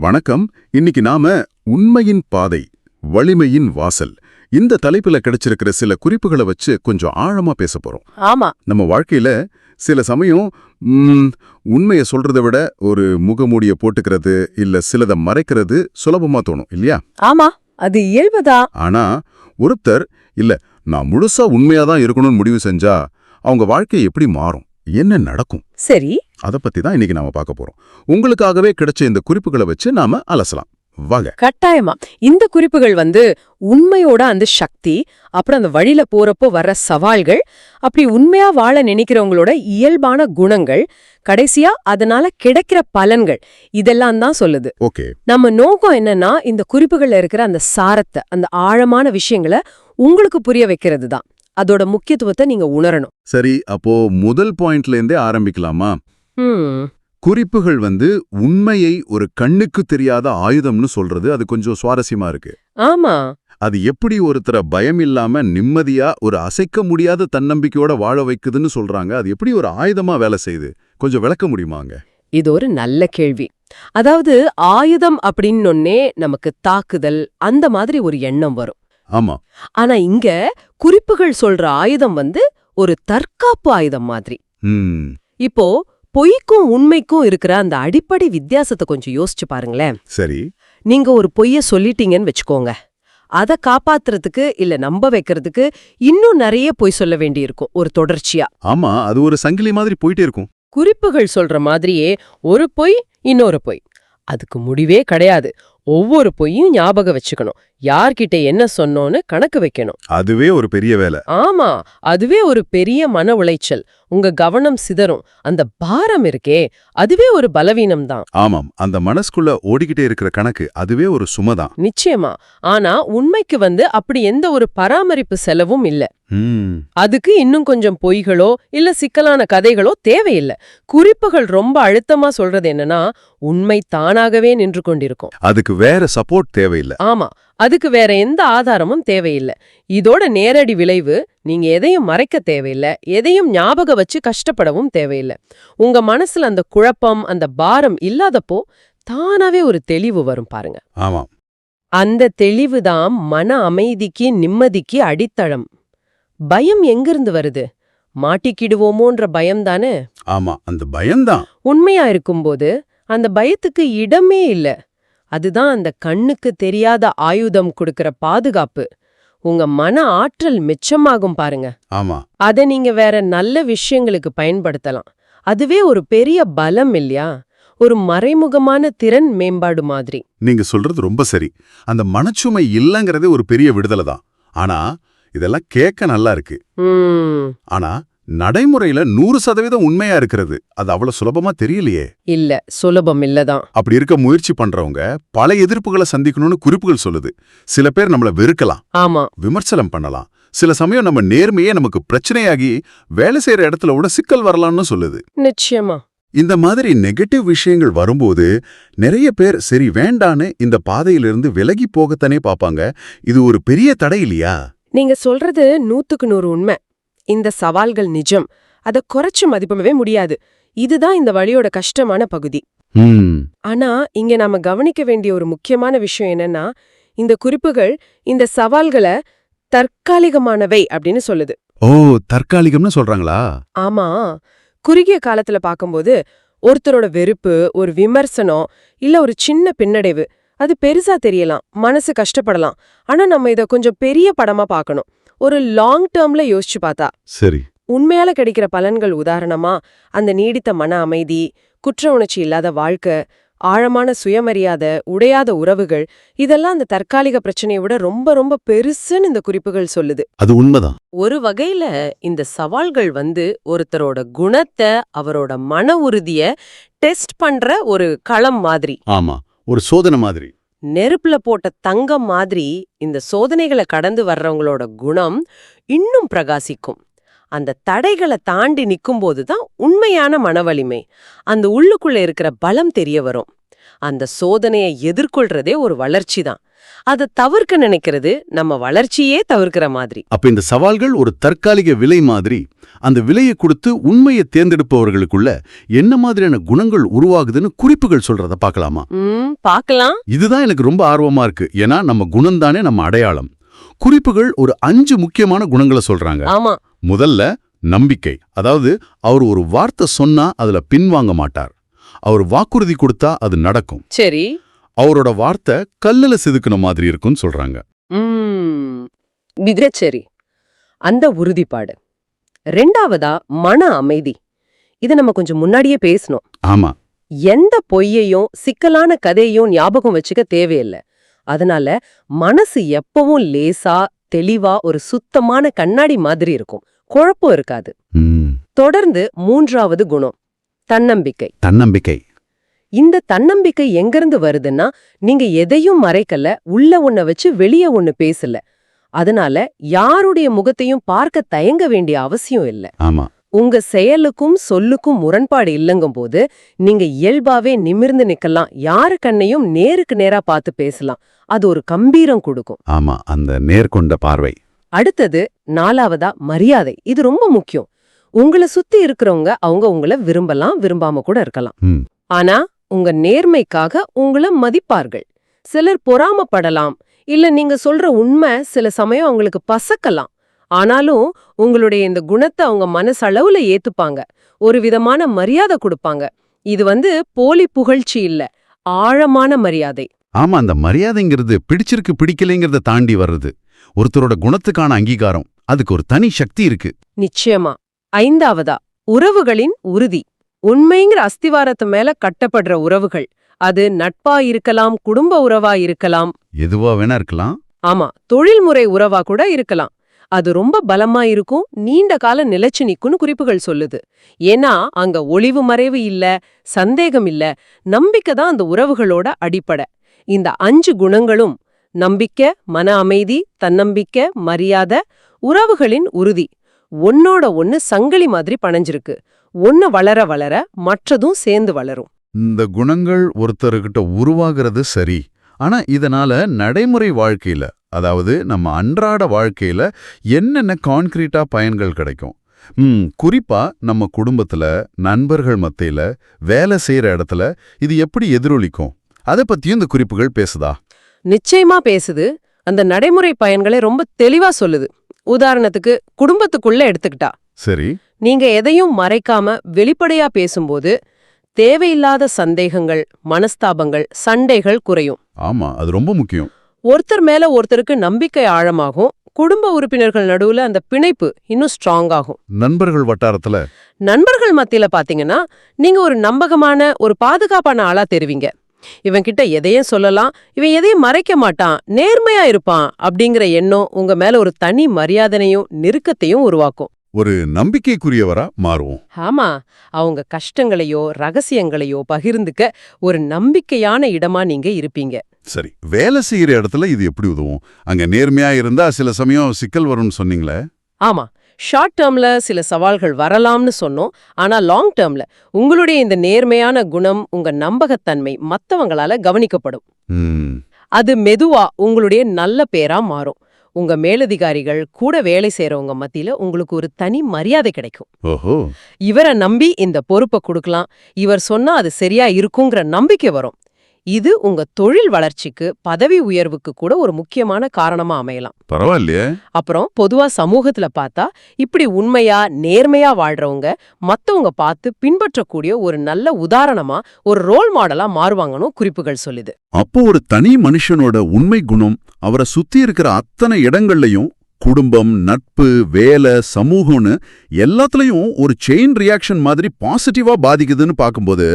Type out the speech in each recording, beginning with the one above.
வணக்கம். இன்னைக்கு நாம உண்மையின் பாதை வலிமையின் வாசல். இந்த தலைப்புல கிடைச்சிருக்கிற சில குறிப்புகளை வச்சு கொஞ்சம் ஆழமா பேச போறோம். ஆமா. நம்ம வாழ்க்கையில சில சமயம் உண்மையை சொல்றதை விட ஒரு முகமூடிய போட்டுக்கிறது இல்ல சிலதை மறைக்கிறது சுலபமா தோணும் இல்லையா? ஆமா. அது இயல்புதான் ஆனா ஒருத்தர் இல்ல நான் முழுசா உண்மையா தான் இருக்கணும்னு முடிவு செஞ்சா அவங்க வாழ்க்கை எப்படி மாறும்? என்ன நடக்கும்? சரி. அத பத்தி தான் இன்னைக்கு நாம பார்க்க போறோம். உங்களுக்காகவே கிடைச்ச இந்த குறிப்புகளை வச்சு நாம அலசலாம். வாங்க. கட்டாயமா. இந்த குறிப்புகள் வந்து உண்மையோட அந்த சக்தி அப்புறம் அந்த வழியில போறப்போ வர்ற சவால்கள் அப்படி உண்மையா வாழ நினைக்கிறவங்களோட இயல்பான குணங்கள் கடைசியா அதனால கிடைக்கிற பலன்கள் இதெல்லாம் தான் சொல்லுது. ஓகே. நம்ம நோக்கம் என்னன்னா இந்த குறிப்புகள்ல இருக்கிற அந்த சாரத்தை அந்த ஆழமான விஷயங்களை உங்களுக்கு புரிய வைக்கிறது தான் அதோட முக்கியத்துவத்தை நீங்க உணரணும். சரி அப்போ முதல் பாயிண்ட்ல இருந்தே ஆரம்பிக்கலாமா? குறிப்புகள் வந்து உண்மையை ஒரு கண்ணுக்கு தெரியாத ஆயுதம்னு சொல்றது அது கொஞ்சம் சுவாரஸ்யமா இருக்கு. ஆமா. அது எப்படி ஒருத்தரை பயம் இல்லாம நிம்மதியா ஒரு அசைக்க முடியாத தன்னம்பிக்கையோட வாழ வைக்குதுன்னு சொல்றாங்க. அது எப்படி ஒரு ஆயுதமா வேலை செய்யுது? கொஞ்சம் விளக்க முடியுமாங்க இது ஒரு நல்ல கேள்வி. அதாவது ஆயுதம் அப்படின்னொன்னே நமக்கு தாக்குதல் அந்த மாதிரி ஒரு எண்ணம் வரும். ஆமா. ஆனா இங்க குறிப்புகள் சொல்ற ஆயுதம் வந்து ஒரு தற்காப்பு ஆயுதம் மாதிரி. இப்போ பொய்க்கும் உண்மைக்கும் இருக்கிற அந்த அடிப்படை வித்தியாசத்தை கொஞ்சம் யோசிச்சு பாருங்களேன். சரி. நீங்க ஒரு பொய்ய சொல்லிட்டீங்கன்னு வச்சுக்கோங்க. அத காப்பாத்துறதுக்கு இல்ல நம்ப வைக்கிறதுக்கு இன்னும் நிறைய பொய் சொல்ல வேண்டியிருக்கும் ஒரு தொடர்ச்சியா. ஆமா அது ஒரு சங்கிலி மாதிரி போயிட்டே இருக்கும். குறிப்புகள் சொல்ற மாதிரியே ஒரு பொய் இன்னொரு பொய். அதுக்கு முடிவே கிடையாது. ஒவ்வொரு பொய்யும் ஞாபகம் வச்சுக்கணும். யார்கிட்ட என்ன சொன்னோன்னு கணக்கு வைக்கணும். அதுவே ஒரு பெரிய வேலை. ஆமா அதுவே ஒரு பெரிய மன உளைச்சல். உங்க கவனம் சிதறும். அந்த பாரம் இருக்கே அதுவே ஒரு பலவீனம் தான். ஆமாம் அந்த மனசுக்குள்ள ஓடிக்கிட்டே இருக்கிற கணக்கு அதுவே ஒரு சுமதான் நிச்சயமா. ஆனா உண்மைக்கு வந்து அப்படி எந்த ஒரு பராமரிப்பு செலவும் இல்ல. அதுக்கு இன்னும் கொஞ்சம் பொய்களோ இல்ல சிக்கலான கதைகளோ தேவையில்லை. குறிப்புகள் ரொம்ப அழுத்தமா சொல்றது என்னன்னா உண்மை தானாகவே நின்று கொண்டிருக்கும். அதுக்கு வேற சப்போர்ட் தேவையில்லை. ஆமா அதுக்கு வேற எந்த ஆதாரமும் தேவையில்லை. இதோட நேரடி விளைவு நீங்க எதையும் மறைக்க தேவையில்லை எதையும் ஞாபகம் வச்சு கஷ்டப்படவும் தேவையில்லை. உங்க மனசுல அந்த குழப்பம் அந்த பாரம் இல்லாதப்போ தானாவே ஒரு தெளிவு வரும் பாருங்க. ஆமாம் அந்த தெளிவுதான் மன அமைதிக்கு நிம்மதிக்கு அடித்தளம். பயம் எங்கிருந்து வருது? மாட்டிக்கிடுவோமோன்ற பயம் தானே? ஆமா அந்த பயம்தான் உண்மையா இருக்கும்போது அந்த பயத்துக்கு இடமே இல்ல. அதுதான் அந்த கண்ணுக்கு தெரியாத ஆயுதம் கொடுக்கிற பாதுகாப்பு. உங்க மன ஆற்றல் மிச்சமாகும் பாருங்க. ஆமா. அத நீங்க வேற நல்ல விஷயங்களுக்கு பயன்படுத்தலாம். அதுவே ஒரு பெரிய பலம் இல்லையா? ஒரு மறைமுகமான திறன் மேம்பாடு மாதிரி. நீங்க சொல்றது ரொம்ப சரி. அந்த மனச்சுமை இல்லங்கறதே ஒரு பெரிய விடுதலை தான். ஆனா இதெல்லாம் கேட்க நல்லா இருக்கு. ஆனா நடைமுறையில நூறு சதவீதம் உண்மையா இருக்கிறது. அது அவ்வளவு சுலபமா தெரியலையே. இல்ல சுலபம் இல்லதான். அப்படி இருக்க முயற்சி பண்றவங்க பல எதிர்ப்புகளை சந்திக்கணும்னு குறிப்புகள் சொல்லுது. சில பேர் நம்மள வெறுக்கலாம். ஆமா. விமர்சனம் பண்ணலாம். சில சமயம் நம்ம நேர்மையே நமக்கு பிரச்சனையாகி வேலை செய்யற இடத்துல கூட சிக்கல் வரலாம்னு சொல்லுது. நிச்சயமா. இந்த மாதிரி நெகட்டிவ் விஷயங்கள் வரும்போது நிறைய பேர் சரி வேண்டான்னு இந்த பாதையிலிருந்து விலகி போகத்தானே பாப்பாங்க இது ஒரு பெரிய தடை இல்லையா? நீங்க சொல்றது நூத்துக்கு நூறு உண்மை. இந்த சவால்கள் நிஜம். அத குறைச்சு மதிப்பிடவே முடியாது. இதுதான் இந்த வழியோட கஷ்டமான பகுதி. ஆனா இங்க நாம கவனிக்க வேண்டிய ஒரு முக்கியமான விஷயம் என்னன்னா இந்த குறிப்புகள் இந்த சவால்களை தற்காலிகமானவை அப்படின்னு சொல்லுது. ஓ தற்காலிகம்னு சொல்றாங்களா? ஆமா. குறுகிய காலத்துல பாக்கும்போது ஒருத்தரோட வெறுப்பு ஒரு விமர்சனம் இல்ல ஒரு சின்ன பின்னடைவு அது பெருசா தெரியலாம். மனசு கஷ்டப்படலாம். ஆனா நம்ம இத கொஞ்சம் பெரிய படமா பார்க்கணும் ஒரு லாங் டேர்ம்ல யோசிச்சு பார்த்தா. சரி. உண்மையால கிடைக்கிற பலன்கள் உதாரணமா அந்த நீடித்த மன அமைதி குற்ற உணர்ச்சி இல்லாத வாழ்க்கை ஆழமான சுயமரியாதை உடையாத உறவுகள் இதெல்லாம் அந்த தற்காலிக பிரச்சனையை விட ரொம்ப ரொம்ப பெருசுன்னு இந்த குறிப்புகள் சொல்லுது. அது உண்மைதான். ஒரு வகையில இந்த சவால்கள் வந்து ஒருத்தரோட குணத்தை அவரோட மன உறுதிய டெஸ்ட் பண்ற ஒரு களம் மாதிரி. ஆமா ஒரு சோதனை மாதிரி. நெருப்புல போட்ட தங்கம் மாதிரி இந்த சோதனைகளை கடந்து வர்றவங்களோட குணம் இன்னும் பிரகாசிக்கும். அந்த தடைகளை தாண்டி நிற்கும்போது தான் உண்மையான மனவலிமை. அந்த உள்ளுக்குள்ள இருக்கிற பலம் தெரிய வரும். அந்த சோதனையை எதிர்கொள்றதே ஒரு வளர்ச்சி தான். அத தவிர்க்க நினைக்கிறது நம்ம வளர்ச்சியே தவிர்க்கிற மாதிரி. அப்ப இந்த சவால்கள் ஒரு தற்காலிக விலை மாதிரி அந்த விலையை கொடுத்து உண்மையை தேர்ந்தெடுப்பவர்களுக்குள்ள என்ன மாதிரியான குணங்கள் உருவாகுதுன்னு குறிப்புகள் சொல்றத பார்க்கலாமா? பார்க்கலாம். இதுதான் எனக்கு ரொம்ப ஆர்வமா இருக்கு. ஏன்னா நம்ம குணம்தானே நம்ம அடையாளம். குறிப்புகள் ஒரு அஞ்சு முக்கியமான குணங்களை சொல்றாங்க. ஆமா. முதல்ல நம்பிக்கை. அதாவது அவர் ஒரு வார்த்தை சொன்னா அதுல பின்வாங்க மாட்டார். அவர் வாக்குறுதி கொடுத்தா அது நடக்கும். சரி. அவரோட வார்த்தை கல்லுல செதுக்குன மாதிரி இருக்கும்னு சொல்றாங்க. ம். மிகச்சரி. அந்த உறுதிப்பாடு. ரெண்டாவதா மன அமைதி. இத நம்ம கொஞ்சம் முன்னாடியே பேசணும். ஆமா. எந்த பொய்யையும் சிக்கலான கதையையும் ஞாபகம் வச்சுக்க தேவையில்லை. அதனால மனசு எப்பவும் லேசா தெளிவா ஒரு சுத்தமான கண்ணாடி மாதிரி இருக்கும். குழப்பம் இருக்காது. ம், தொடர்ந்து மூன்றாவது குணம். தன்னம்பிக்கை. தன்னம்பிக்கை. இந்த தன்னம்பிக்கை எங்கிருந்து வருதுன்னா நீங்க எதையும் மறைக்கல உள்ள ஒண்ண வச்சு வெளிய ஒண்ணு பேசல. அதனால யாருடைய முகத்தையும் பார்க்க தயங்க வேண்டிய அவசியம் இல்ல. ஆமா. உங்க செயலுக்கும் சொல்லுக்கும் முரண்பாடு இல்லங்கும் போது நீங்க இயல்பாவே நிமிர்ந்து நிக்கலாம். யாரு கண்ணையும் நேருக்கு நேரா பார்த்து பேசலாம். அது ஒரு கம்பீரம் கொடுக்கும். ஆமா அந்த நேர்கொண்ட பார்வை. அடுத்தது நாலாவதா மரியாதை. இது ரொம்ப முக்கியம். உங்களை சுத்தி இருக்கிறவங்க அவங்க உங்களை விரும்பலாம் விரும்பாம கூட இருக்கலாம். ஆனா உங்க நேர்மைக்காக உங்களை மதிப்பார்கள். சிலர் பொறாமப்படலாம் இல்ல நீங்க சொல்ற உண்மை சில சமயம் அவங்களுக்கு பசக்கலாம். ஆனாலும் உங்களுடைய இந்த குணத்தை அவங்க மனசளவுல ஏத்துப்பாங்க. ஒரு விதமான மரியாதை கொடுப்பாங்க. இது வந்து போலி புகழ்ச்சி இல்ல ஆழமான மரியாதை. ஆமா அந்த மரியாதைங்கிறது பிடிச்சிருக்கு பிடிக்கலைங்கிறத தாண்டி வர்றது. ஒருத்தரோட குணத்துக்கான அங்கீகாரம் அதுக்கு ஒரு தனி சக்தி இருக்கு. நிச்சயமா. ஐந்தாவதா உறவுகளின் உறுதி. உண்மைங்கிற அஸ்திவாரத்து மேல கட்டப்படுற உறவுகள். அது நட்பா இருக்கலாம் குடும்ப உறவா இருக்கலாம். எதுவா வேணா இருக்கலாம். ஆமா தொழில்முறை உறவா கூட இருக்கலாம். அது ரொம்ப பலமா இருக்கும் நீண்ட கால நிலைச்சு நிக்கும்னு குறிப்புகள் சொல்லுது. ஏன்னா அங்க ஒளிவு மறைவு இல்ல சந்தேகம் இல்ல நம்பிக்கை தான் அந்த உறவுகளோட அடிப்படை. இந்த அஞ்சு குணங்களும் நம்பிக்கை மன அமைதி தன்னம்பிக்கை மரியாதை உறவுகளின் உறுதி. ஒன்னோட ஒன்னு சங்கிலி மாதிரி பணைஞ்சிருக்கு. ஒன்னு வளர வளர மற்றதும் சேர்ந்து வளரும். இந்த குணங்கள் ஒருத்தர்கிட்ட உருவாகிறது சரி. ஆனா இதனால நடைமுறை வாழ்க்கையில அதாவது நம்ம அன்றாட வாழ்க்கையில என்னென்ன கான்கிரீட்டா பயன்கள் கிடைக்கும்? ம் குறிப்பா நம்ம குடும்பத்துல நண்பர்கள் மத்தியில வேலை செய்யற இடத்துல இது எப்படி எதிரொலிக்கும்? அத பத்தியும் இந்த குறிப்புகள் பேசுதா? நிச்சயமா பேசுது. அந்த நடைமுறை பயன்களை ரொம்ப தெளிவா சொல்லுது. உதாரணத்துக்கு குடும்பத்துக்குள்ள எடுத்துக்கிட்டா. சரி. நீங்க எதையும் மறைக்காம வெளிப்படையா பேசும்போது தேவையில்லாத சந்தேகங்கள் மனஸ்தாபங்கள் சண்டைகள் குறையும். ஆமா அது ரொம்ப முக்கியம். ஒருத்தர் மேல ஒருத்தருக்கு நம்பிக்கை ஆழமாகும். குடும்ப உறுப்பினர்கள் நடுவுல அந்த பிணைப்பு இன்னும் ஸ்ட்ராங் ஆகும். நண்பர்கள் வட்டாரத்துல? நண்பர்கள் மத்தியில பாத்தீங்கன்னா நீங்க ஒரு நம்பகமான ஒரு பாதுகாப்பான ஆளா தெரிவிங்க. இவன் கிட்ட எதையும் சொல்லலாம் இவன் எதையும் மறைக்க மாட்டான் நேர்மையா இருப்பான் அப்படிங்கிற எண்ணம் உங்க மேல ஒரு தனி மரியாதனையும் நெருக்கத்தையும் உருவாக்கும். ஒரு நம்பிக்கைக்குரியவரா மாறுவோம். ஆமா அவங்க கஷ்டங்களையோ ரகசியங்களையோ பகிர்ந்துக்க ஒரு நம்பிக்கையான இடமா நீங்க இருப்பீங்க. சரி வேலை செய்யற இடத்துல இது எப்படி உதவும்? அங்க நேர்மையா இருந்தா சில சமயம் சிக்கல் வரும்னு சொன்னீங்களே? ஆமா ஷார்ட் டேர்ம்ல சில சவால்கள் வரலாம்னு சொன்னோம். ஆனா லாங் டேர்ம்ல உங்களுடைய இந்த நேர்மையான குணம் உங்க நம்பகத்தன்மை மத்தவங்களால கவனிக்கப்படும். அது மெதுவா உங்களுடைய நல்ல பேரா மாறும். உங்க மேலதிகாரிகள் கூட வேலை செய்றவங்க மத்தியில உங்களுக்கு ஒரு தனி மரியாதை கிடைக்கும். இவரை நம்பி இந்த பொறுப்பை கொடுக்கலாம். இவர் சொன்னா அது சரியா இருக்குங்கிற நம்பிக்கை வரும். இது உங்க தொழில் வளர்ச்சிக்கு பதவி உயர்வுக்கு கூட ஒரு முக்கியமான காரணமா அமையலாம். பரவாயில்லையே. அப்புறம் பொதுவா சமூகத்துல பார்த்தா இப்படி உண்மையா நேர்மையா வாழ்றவங்க மத்தவங்க பார்த்து பின்பற்றக்கூடிய ஒரு நல்ல உதாரணமா ஒரு ரோல் மாடலா மாறுவாங்கன்னு குறிப்புகள் சொல்லுது. அப்போ ஒரு தனி மனுஷனோட உண்மை குணம் அவரை சுத்தி இருக்கிற அத்தனை இடங்கள்லயும் குடும்பம் நட்பு வேலை சமூகம்னு எல்லாத்துலயும் ஒரு செயின் ரியாக்ஷன் மாதிரி பாசிட்டிவா பாதிக்குதுன்னு பார்க்கும்போது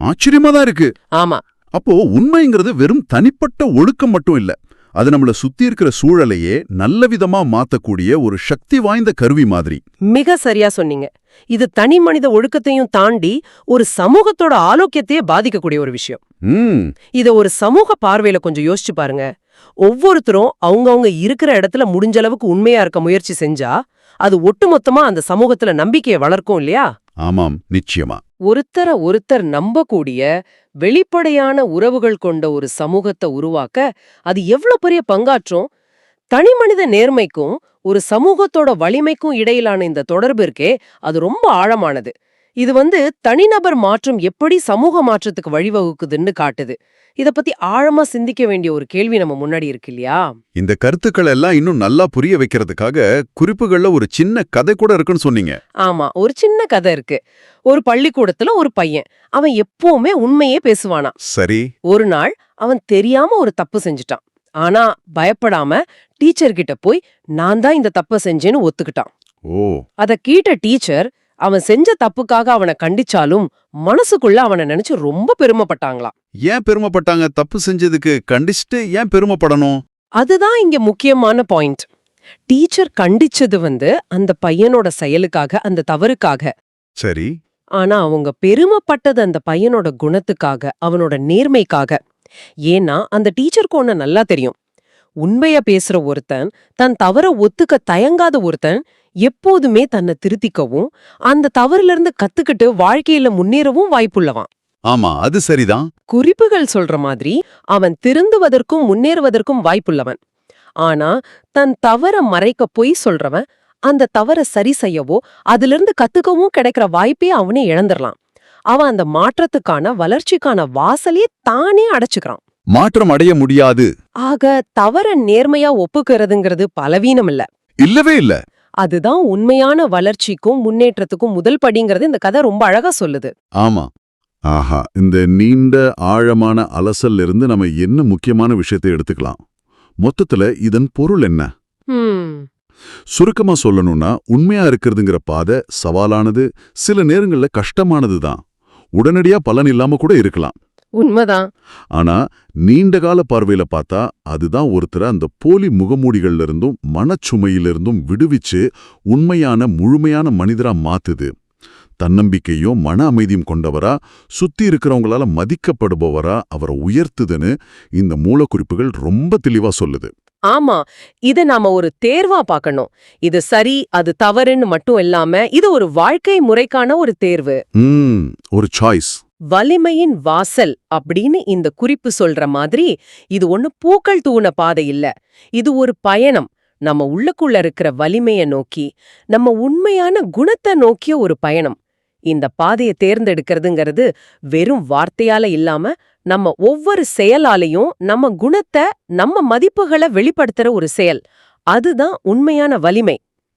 ஆச்சரியமா தான் இருக்கு. ஆமா. அப்போ உண்மைங்கிறது வெறும் தனிப்பட்ட ஒழுக்கம் மட்டும் இல்ல. அது நம்மள சுத்தி இருக்கிற சூழலையே நல்ல விதமா மாத்தக்கூடிய ஒரு சக்தி வாய்ந்த கருவி மாதிரி. மிக சரியா சொன்னீங்க. இது தனி மனித ஒழுக்கத்தையும் தாண்டி ஒரு சமூகத்தோட ஆரோக்கியத்தையே பாதிக்கக்கூடிய ஒரு விஷயம். ம். இத ஒரு சமூக பார்வையில கொஞ்சம் யோசிச்சு பாருங்க. ஒவ்வொருத்தரும் அவங்கவங்க இருக்கிற இடத்துல முடிஞ்ச அளவுக்கு உண்மையா இருக்க முயற்சி செஞ்சா அது ஒட்டுமொத்தமா அந்த சமூகத்துல நம்பிக்கையை வளர்க்கும் இல்லையா? ஆமாம் நிச்சயமா. ஒருத்தர ஒருத்தர் நம்பக்கூடிய வெளிப்படையான உறவுகள் கொண்ட ஒரு சமூகத்தை உருவாக்க அது எவ்வளவு பெரிய பங்காற்றும்? தனிமனித நேர்மைக்கும் ஒரு சமூகத்தோட வலிமைக்கும் இடையிலான இந்த தொடர்பு இருக்கே அது ரொம்ப ஆழமானது. இது வந்து தனிநபர் மாற்றம் எப்படி சமூக மாற்றத்துக்கு வழிவகுக்குதுன்னு காட்டுது. இத பத்தி ஆழமா சிந்திக்க வேண்டிய ஒரு கேள்வி நம்ம முன்னாடி இருக்கு இல்லையா? இந்த கருத்துக்கள் எல்லாம் இன்னும் நல்லா புரிய வைக்கிறதுக்காக குறிப்புகள்ல ஒரு சின்ன கதை கூட இருக்குன்னு சொன்னீங்க. ஆமா ஒரு சின்ன கதை இருக்கு. ஒரு பள்ளிக்கூடத்துல ஒரு பையன் அவன் எப்பவுமே உண்மையே பேசுவானா சரி. ஒரு நாள் அவன் தெரியாம ஒரு தப்பு செஞ்சுட்டான். ஆனா பயப்படாம டீச்சர் கிட்ட போய் நான் தான் இந்த தப்ப செஞ்சேன்னு ஒத்துக்கிட்டான். ஓ. அத கேட்ட டீச்சர் அவன் செஞ்ச தப்புக்காக அவனை கண்டிச்சாலும் மனசுக்குள்ள அவனை நினைச்சு ரொம்ப பெருமைப்பட்டாங்களாம். ஏன் பெருமைப்பட்டாங்க? தப்பு செஞ்சதுக்கு கண்டிச்சுட்டு ஏன் பெருமைப்படணும்? அதுதான் இங்க முக்கியமான பாயிண்ட். டீச்சர் கண்டிச்சது வந்து அந்த பையனோட செயலுக்காக அந்த தவறுக்காக. சரி. ஆனா அவங்க பெருமைப்பட்டது அந்த பையனோட குணத்துக்காக அவனோட நேர்மைக்காக. ஏன்னா அந்த டீச்சருக்கு ஒண்ணு நல்லா தெரியும். உண்மைய பேசுற ஒருத்தன் தன் தவற ஒத்துக்க தயங்காத ஒருத்தன் எப்போதுமே தன்னை திருத்திக்கவும் அந்த தவறுல இருந்து கத்துக்கிட்டு வாழ்க்கையில முன்னேறவும் வாய்ப்புள்ளவான். ஆமா அது சரிதான். குறிப்புகள் சொல்ற மாதிரி அவன் திருந்துவதற்கும் முன்னேறுவதற்கும் வாய்ப்புள்ளவன். ஆனா தன் தவற மறைக்க பொய் சொல்றவன் அந்த தவற சரி செய்யவோ அதிலிருந்து கத்துக்கவும் கிடைக்கிற வாய்ப்பே அவனே இழந்துடலாம். அவன் அந்த மாற்றத்துக்கான வளர்ச்சிக்கான வாசலே தானே அடைச்சுக்கிறான். மாற்றம் அடைய முடியாது. ஆக தவற நேர்மையா ஒப்புக்கிறதுங்கிறது பலவீனம் இல்ல இல்லவே இல்ல. அதுதான் உண்மையான வளர்ச்சிக்கும் முன்னேற்றத்துக்கும் முதல் படிங்கிறது இந்த கதை ரொம்ப அழகா சொல்லுது. ஆமா. ஆஹா இந்த நீண்ட ஆழமான அலசல்ல இருந்து நம்ம என்ன முக்கியமான விஷயத்தை எடுத்துக்கலாம்? மொத்தத்துல இதன் பொருள் என்ன? சுருக்கமா சொல்லணும்னா உண்மையா இருக்கிறதுங்கிற பாதை சவாலானது சில நேரங்கள்ல கஷ்டமானது தான். உடனடியா பலன் இல்லாம கூட இருக்கலாம். உண்மைதான். ஆனா நீண்டகால பார்வையில பார்த்தா அதுதான் ஒருத்தரை அந்த போலி முகமூடிகள்ல இருந்தும் மனச்சுமையிலிருந்தும் விடுவிச்சு உண்மையான முழுமையான மனிதரா மாத்துது. தன்னம்பிக்கையும் மன அமைதியும் கொண்டவரா சுத்தி இருக்கிறவங்களால மதிக்கப்படுபவரா அவரை உயர்த்துதுன்னு இந்த மூலக்குறிப்புகள் ரொம்ப தெளிவா சொல்லுது. ஆமா இத நாம ஒரு தேர்வா பார்க்கணும். இது சரி அது தவறுன்னு மட்டும் இல்லாம இது ஒரு வாழ்க்கை முறைக்கான ஒரு தேர்வு. ஒரு சாய்ஸ் வலிமையின் வாசல் அப்படின்னு இந்த குறிப்பு சொல்ற மாதிரி இது ஒண்ணு பூக்கள் தூண பாதை இல்ல. இது ஒரு பயணம். நம்ம உள்ளக்குள்ள இருக்கிற வலிமைய நோக்கி நம்ம உண்மையான குணத்தை நோக்கிய ஒரு பயணம். இந்த பாதையை தேர்ந்தெடுக்கிறதுங்கிறது வெறும் வார்த்தையால இல்லாம நம்ம ஒவ்வொரு செயலாலையும் நம்ம குணத்தை நம்ம மதிப்புகளை வெளிப்படுத்துற ஒரு செயல். அதுதான் உண்மையான வலிமை.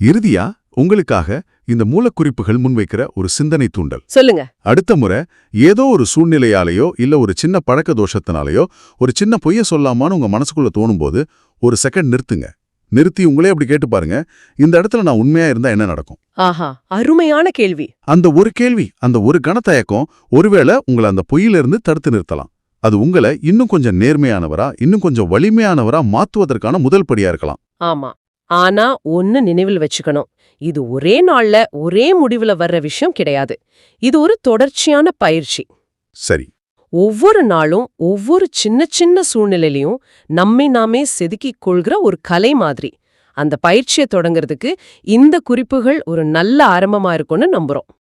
இறுதியா? உங்களுக்காக இந்த மூலக்குறிப்புகள் முன்வைக்கிற ஒரு சிந்தனை தூண்டல். சொல்லுங்க. அடுத்த முறை ஏதோ ஒரு சூழ்நிலையாலேயோ இல்ல ஒரு சின்ன பழக்க தோஷத்தினாலேயோ ஒரு சின்ன பொய்ய சொல்லாமான்னு உங்க மனசுக்குள்ள தோணும்போது ஒரு செகண்ட் நிறுத்துங்க. நிறுத்தி உங்களே அப்படி கேட்டு பாருங்க இந்த இடத்துல நான் உண்மையா இருந்தா என்ன நடக்கும்? ஆஹா அருமையான கேள்வி. அந்த ஒரு கேள்வி அந்த ஒரு கணத்தயக்கம் ஒருவேளை உங்களை அந்த பொய்யிலிருந்து தடுத்து நிறுத்தலாம். அது உங்களை இன்னும் கொஞ்சம் நேர்மையானவரா இன்னும் கொஞ்சம் வலிமையானவரா மாத்துவதற்கான முதல் படியா இருக்கலாம். ஆமா. ஆனா ஒன்னு நினைவில் வச்சுக்கணும். இது ஒரே நாள்ல ஒரே முடிவுல வர்ற விஷயம் கிடையாது. இது ஒரு தொடர்ச்சியான பயிற்சி. சரி. ஒவ்வொரு நாளும் ஒவ்வொரு சின்ன சின்ன சூழ்நிலையிலையும் நம்மை நாமே செதுக்கிக் கொள்கிற ஒரு கலை மாதிரி. அந்த பயிற்சியை தொடங்குறதுக்கு இந்த குறிப்புகள் ஒரு நல்ல ஆரம்பமா இருக்கும்னு நம்புறோம்.